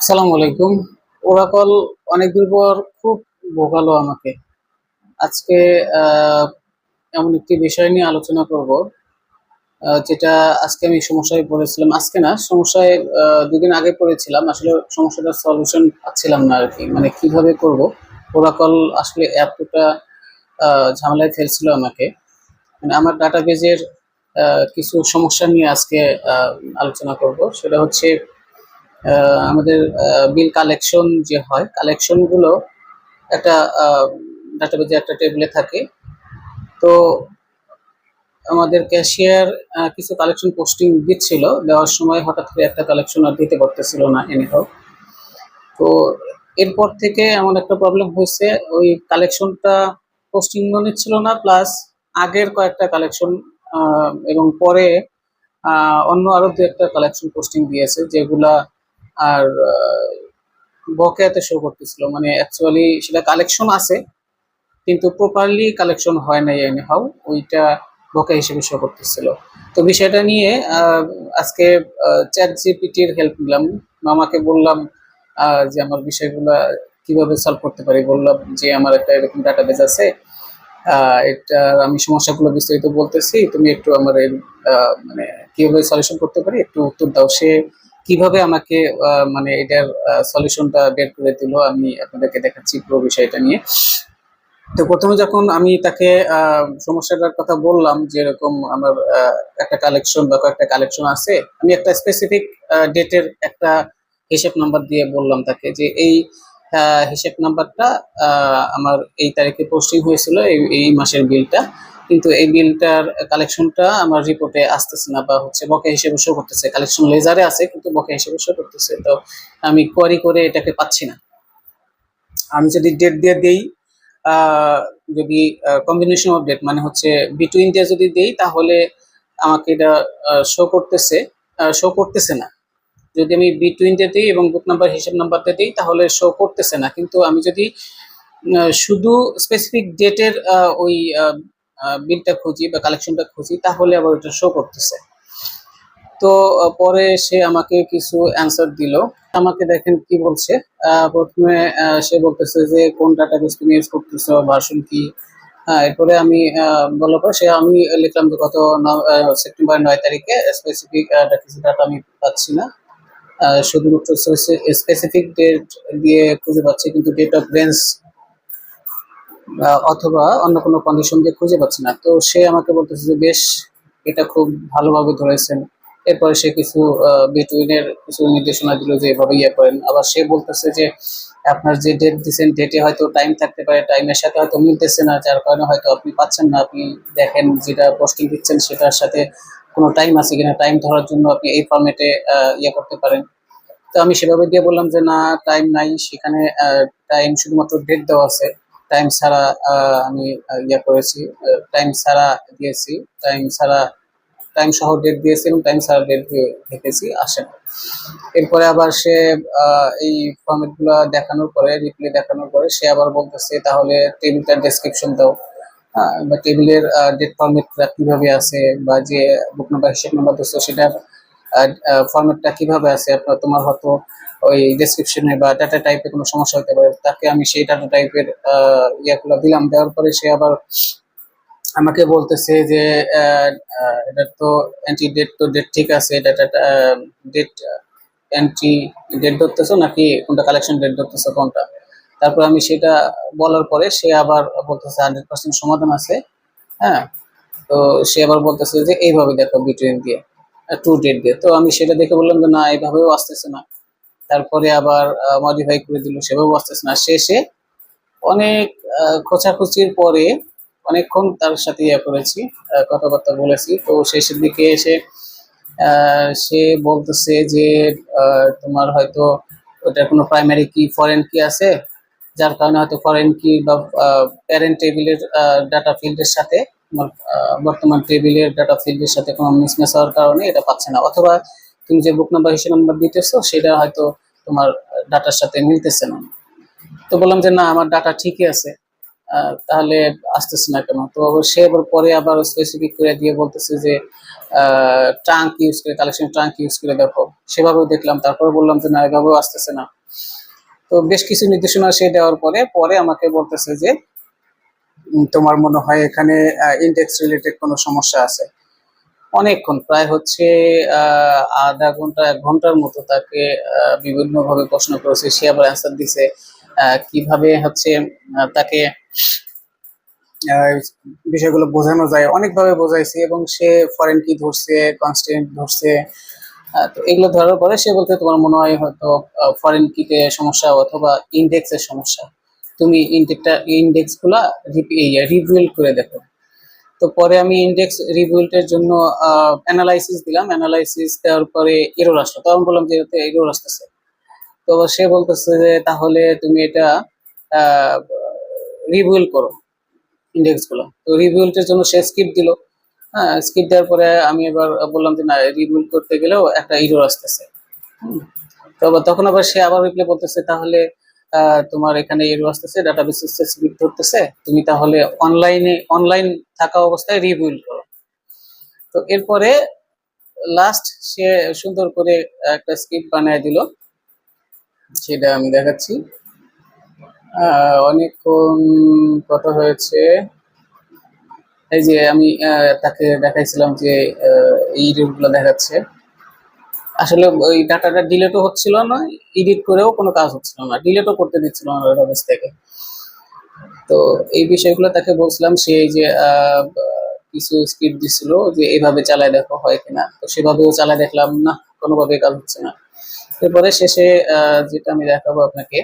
আসসালামু আলাইকুম। ওরাকল অনেকদিন পর খুব ভোগালো আমাকে। আজকে এমন একটি বিষয় নিয়ে আলোচনা করব যেটা আজকে আমি সমস্যায় পড়েছিলাম। আজকে না, সমস্যায় দুদিন আগে পড়েছিলাম। আসলে সমস্যাটার সলিউশন পাচ্ছিলাম না আর কি মানে কীভাবে করব? ওরাকল আসলে এতটা ঝামেলায় ফেলছিল আমাকে। মানে আমার ডাটাবেজের কিছু সমস্যা নিয়ে আজকে আলোচনা করব। সেটা হচ্ছে আমাদের বিল কালেকশন যে হয় কালেকশনগুলো একটা ডাটাবেজে একটা টেবিলে থাকে। তো আমাদের ক্যাশিয়ার কিছু কালেকশন পোস্টিং দিচ্ছিল, দেওয়ার সময় হঠাৎ করে একটা কালেকশন আর দিতে পারতেছিল না এনে হোক তো এরপর থেকে এমন একটা প্রবলেম হয়েছে, ওই কালেকশনটা পোস্টিং নিচ্ছিল না প্লাস আগের কয়েকটা কালেকশন এবং পরে অন্য আরও দু একটা কালেকশন পোস্টিং দিয়েছে, যেগুলা আর বকেয়াতে শো করতেছিল। মানে অ্যাকচুয়ালি সেটা কালেকশন আছে, কিন্তু প্রপারলি কালেকশন হয় নাই এনি হাউ ওইটা বকেয়া হিসেবে শো করতেছিল। তো বিষয়টা নিয়ে আজকে চ্যাট জিপিটির হেল্প নিলাম। মামাকে বললাম যে আমার বিষয়গুলা কীভাবে সলভ করতে পারি? বললাম যে আমার একটা এরকম ডাটা ডাটাবেজ আছে এটা আমি সমস্যাগুলো বিস্তারিত বলতেছি। তুমি একটু আমার মানে কীভাবে সলিউশন করতে পারি? একটু উত্তর দাও। সে কীভাবে আমাকে মানে এটার সলিউশনটা বের করে দিল আমি আপনাদেরকে দেখাচ্ছি পুরো বিষয়টা নিয়ে। তো প্রথমে যখন আমি তাকে সমস্যাটার কথা বললাম যে এরকম আমার একটা কালেকশন বা কয়েকটা কালেকশন আছে, আমি একটা স্পেসিফিক ডেটের একটা হিসেব নাম্বার দিয়ে বললাম তাকে যে এই হিসেব নাম্বারটা আমার এই তারিখে পোস্টিং হয়েছিল, এই মাসের বিলটা কিন্তু এই বিলটার কালেকশনটা আমার রিপোর্টে আসতেছে না বা হচ্ছে বকে হিসেবে শো করতেছে। কালেকশন লেজারে আছে, কিন্তু বকে হিসেবে শো করতেছে। তো আমি কোয়ারি করে এটাকে পাচ্ছি না। আমি যদি ডেট দিয়ে দেই যদি কম্বিনেশন অফ ডেট মানে হচ্ছে বিটুইন দিয়ে যদি দেই, তাহলে আমাকে এটা শো করতেছে শো করতেছে না। যদি আমি বিটুইন দিয়ে দিই এবং বুক নাম্বার হিসাব নাম্বারটা দিই, তাহলে শো করতেছে না। কিন্তু আমি যদি শুধু স্পেসিফিক ডেটের ওই বিলটা খুঁজি বা কালেকশনটা খুঁজি, তাহলে আবার ওটা শো করতেছে। তো পরে সে আমাকে কিছু অ্যান্সার দিল। আমাকে দেখেন কি বলছে। প্রথমে সে বলতেছে যে, কোন ডাটাবেস তুমি ইউজ করতেছো ভার্সন কি? হ্যাঁ এরপরে আমি বলার পর সে, আমি লিখলাম যে গত সেপ্টেম্বর নয় তারিখে স্পেসিফিক কিছু ডাটা আমি পাচ্ছি না। শুধুমাত্র স্পেসিফিক ডেট দিয়ে খুঁজে পাচ্ছি, কিন্তু ডেট অফ রেঞ্জ অথবা অন্য কোনো কন্ডিশন দিয়ে খুঁজে পাচ্ছে না। তো সে আমাকে বলতেছে যে, বেশ, এটা খুব ভালোভাবে ধরেছেন। এরপরে সে কিছু বিটুইনের কিছু নির্দেশনা দিল যে, এভাবে ইয়ে করেন। আবার সে বলতেছে যে, আপনার যে ডেট দিচ্ছেন ডেটে হয়তো টাইম থাকতে পারে টাইমের সাথে হয়তো মিলতেছে না, যার কারণে হয়তো আপনি পাচ্ছেন না। আপনি দেখেন যেটা পোস্টিং দিচ্ছেন, সেটার সাথে কোনো টাইম আছে কিনা। টাইম ধরার জন্য আপনি এই ফর্মেটে ইয়ে করতে পারেন। তো আমি সেভাবে দিয়ে বললাম যে, না টাইম নাই। সেখানে টাইম শুধুমাত্র ডেট দেওয়া আছে। টাইম ছাড়া আমি ইয়ে করেছি টাইম ছাড়া দিয়েছি টাইম ছাড়া টাইম সহ ডেট দিয়েছি এবং টাইম ছাড়া ডেট দিয়ে দেখেছি, আসে না। এরপরে আবার সে এই ফর্মেটগুলা দেখানোর পরে রিপ্লে দেখানোর পরে সে আবার বলতেছে, তাহলে টেবিলটার ডেসক্রিপশন দাও। বা টেবিলের ডেট ফর্মেটটা কীভাবে আছে বা যে বুক নাম্বার হিসেব নাম্বার দিচ্ছ সেটার ফরম্যাটটা কীভাবে আছে আপনার তোমার হয়তো ওই ডেসক্রিপশনে বা ডাটা টাইপে কোনো সমস্যা হতে পারে তাকে আমি সেই ডাটা টাইপের ইয়েগুলো দিলাম। দেওয়ার পরে সে আবার আমাকে বলতেছে যে আহ, আহ, এটা তো অ্যান্টি ডেট তো ডেট ঠিক আছে ডাটাটা ডেট অ্যান্টি ডেট ধরতেছো নাকি কোনটা কালেকশন ডেট ধরতেছো কোনটা? তারপর আমি সেটা বলার পরে সে আবার বলতেছে হান্ড্রেড পার্সেন্ট সমাধান আছে হ্যাঁ? তো সে আবার বলতেছে যে এইভাবে দেখো বিটুইন দিয়ে। টু ডেট দিয়ে। তো আমি সেটা দেখে বললাম যে, না এইভাবেও আসতেছে না। তারপরে আবার মডিফাই করে দিল, সেভাবেও আসতেছে না। শেষে অনেক খোঁচাখুচির পরে অনেকক্ষণ তার সাথে ইয়ে করেছি কথাবার্তা বলেছি। তো শেষের দিকে এসে সে বলতেছে যে তোমার হয়তো ওটার কোনো প্রাইমারি কি ফরেন কি আছে? যার কারণে হয়তো ফরেন কি বা প্যারেন্ট টেবিলের ডাটা ফিল্ডের সাথে বর্তমান টেবিলের ডাটা ফিল্ডের সাথে কোনো মিসম্যাচ হওয়ার কারণে এটা পাচ্ছে না। অথবা তুমি যে বুক নাম্বার হিসেবে নাম্বার দিতেছো, সেটা হয়তো তোমার ডাটার সাথে মিলতেছে না। তো বললাম যে, না, আমার ডাটা ঠিকই আছে। তাহলে আসতেছে না কেন? তো সে আবার পরে আবার স্পেসিফিক করে দিয়ে বলতেছে যে ট্রাঙ্ক ইউজ করে কালেকশন ট্রাঙ্ক ইউজ করে দেখো। সেভাবেও দেখলাম। তারপরে বললাম যে, না, এভাবেও আসতেছে না। তো বেশ কিছু নির্দেশনা সে দেওয়ার পরে পরে আমাকে বলতেছে যে তোমার মনে হয় এখানে ইন্ডেক্স রিলেটেড কোনো সমস্যা আছে? অনেকক্ষণ প্রায় হচ্ছে আহ, আধা ঘণ্টা এক ঘণ্টার মতো তাকে বিভিন্ন ভাবে প্রশ্ন করেছে। সে আবার অ্যান্সার দিছে কীভাবে হচ্ছে তাকে বিষয়গুলো বোঝানো যায় অনেকভাবে বোঝাইছে এবং সে ফরেন কি ধরছে কনস্টেন্ট ধরছে তো এগুলো ধরার পরে সে বলতে তোমার মনে হয় হয়তো ফরেন কিতে সমস্যা অথবা ইন্ডেক্সের সমস্যা। তুমি ইন্ডেক্সটা ইন্ডেক্সগুলা রিভিউল করে দেখো। তো পরে আমি ইন্ডেক্স রিভিউল্টের জন্য অ্যানালাইসিস দিলাম। অ্যানালাইসিস দেওয়ার পরে এরর আসলো। তখন বললাম যে, এতে এরর আসতেছে। তো সে বলতেছে যে, তাহলে তুমি এটা রিভিউল করো ইন্ডেক্সগুলো তো রিভিউলটের জন্য সে স্কিপ দিল। হ্যাঁ স্কিপ দেওয়ার পরে আমি এবার বললাম যে, না রিভিউল করতে গেলেও একটা ইরোর আসতেছে। তো তখন আবার সে আবার রিপ্লাই বলতেছে তাহলে তোমার এখানে এরো আসতেছে ডাটাবেস স্কিপ ধরতেছে, তুমি তাহলে অনলাইনে অনলাইন থাকা অবস্থায় রিভিউল করো। তো এরপরে লাস্ট সে সুন্দর করে একটা স্ক্রিপ্ট বানিয়ে দিল, সেটা আমি দেখাচ্ছি। অনেকক্ষণ কথা হয়েছে। এই যে আমি তাকে দেখাইছিলাম যে এই রিলগুলো দেখাচ্ছে। আসলে ওই ডাটাটা ডিলেটও হচ্ছিল না এডিট করেও কোনো কাজ হচ্ছিল না ডিলেটও করতে দিচ্ছিল না ডাটাবেস থেকে। তো এই বিষয়গুলো তাকে বলছিলাম, সে যে কিছু স্ক্রিপ্ট দিছিল যে এভাবে চালায় দেখো হয় কিনা। তো সেভাবেও চালায় দেখলাম, না কোনোভাবে কাজ হচ্ছে না। এরপরে শেষে যেটা আমি দেখাবো আপনাকে,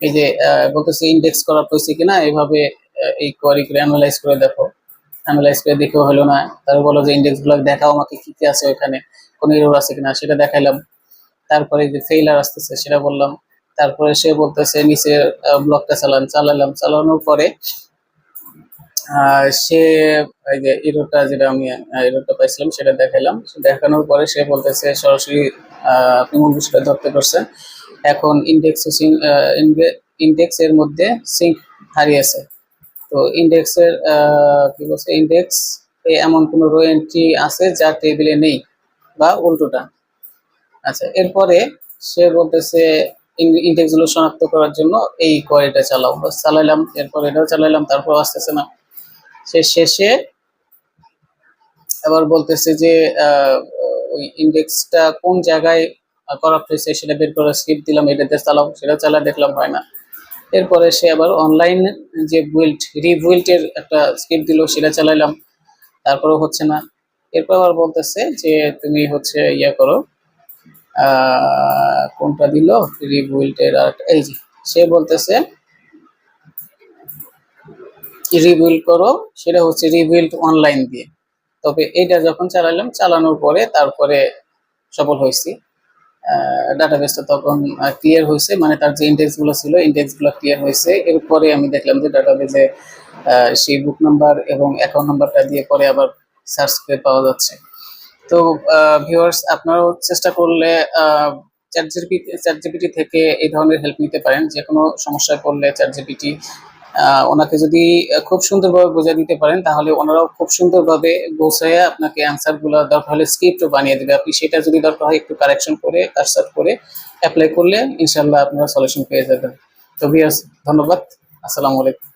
এই যে বলতেছে ইন্ডেক্স করা হয়েছে কিনা এইভাবে এই কোয়ারি করে অ্যানালাইজ করে দেখো। অ্যানালাইজ করে দেখেও হলো না। তারপর বলো যে ইন্ডেক্সগুলো দেখাও আমাকে কি কি আছে ওখানে কোনো এরর আছে কিনা সেটা দেখাইলাম। তারপরে যে ফেইলার আসতেছে সেটা বললাম। তারপরে সে বলতেছে, নিচে ব্লকটা চালান। চালালাম। চালানোর পরে সে যে এরোটা যেটা আমি এরোটা পাইছিলাম সেটা দেখাইলাম। দেখানোর পরে সে বলতেছে, সরাসরি আপনি বিষয়টা ধরতে পারছেন। এখন ইন্ডেক্স ইন্ডেক্স এর মধ্যে সিঙ্ক হারিয়েছে তো ইন্ডেক্সের কি বলছে? ইন্ডেক্স এমন কোনো রো এন্ট্রি আছে যা টেবিলে নেই। বা উল্টোটা। আচ্ছা এরপরে সে বলতেছে ইন্ডেক্সগুলো শনাক্ত করার জন্য এই কোয়ারিটা চালাও। চালাইলাম, এরপর এটাও চালাইলাম তারপর আসতেছে না। সে শেষে আবার বলতেছে যে ওই ইন্ডেক্সটা কোন জায়গায় করাপ্ট হয়েছে সেটা বের করে স্ক্রিপ্ট দিলাম, এটাতে চালাও, সেটা চালা দেখলাম হয় না। এরপরে সে আবার অনলাইন যে বুইল্ড রিবুইল্টের একটা স্ক্রিপ্ট দিল, সেটা চালাইলাম, তারপরেও হচ্ছে না। এরপর আবার বলতেছে যে, তুমি হচ্ছে ইয়া করো কোনটা দিল? রিবুইল্টের আর এই যে, সে বলতেছে রিবিল্ড করো, সেটা হচ্ছে রিবিল্ড অনলাইন দিয়ে। তবে এটা যখন চালালাম, চালানোর পরে তারপরে সফল হয়েছি। ডাটাবেসটা তখন ক্লিয়ার হয়েছে মানে তার যে ইন্ডেক্সগুলো ছিল ইন্ডেক্সগুলো ক্লিয়ার হয়েছে। এরপরে আমি দেখলাম যে ডাটাবেসে সেই বুক নাম্বার এবং অ্যাকাউন্ট নাম্বারটা দিয়ে পরে আবার সার্চ করে পাওয়া যাচ্ছে। তো ভিউয়ার্স আপনারাও চেষ্টা করলে চ্যাট জিপিটি থেকে এই ধরনের হেল্প নিতে পারেন। যে কোনো সমস্যায় পড়লে চ্যাট জিপিটি ওনাকে যদি খুব সুন্দরভাবে বোঝায় দিতে পারেন, তাহলে ওনারাও খুব সুন্দরভাবে বোঝায় আপনাকে অ্যান্সারগুলো দরকার হলে স্ক্রিপ্টও বানিয়ে দেবে। আপনি সেটা যদি দরকার হয়, একটু কারেকশন করে কারসার করে অ্যাপ্লাই করলে ইনশাল্লাহ আপনারা সলিউশন পেয়ে যাবেন। তো ভিউয়ার্স ধন্যবাদ। আসসালামু আলাইকুম।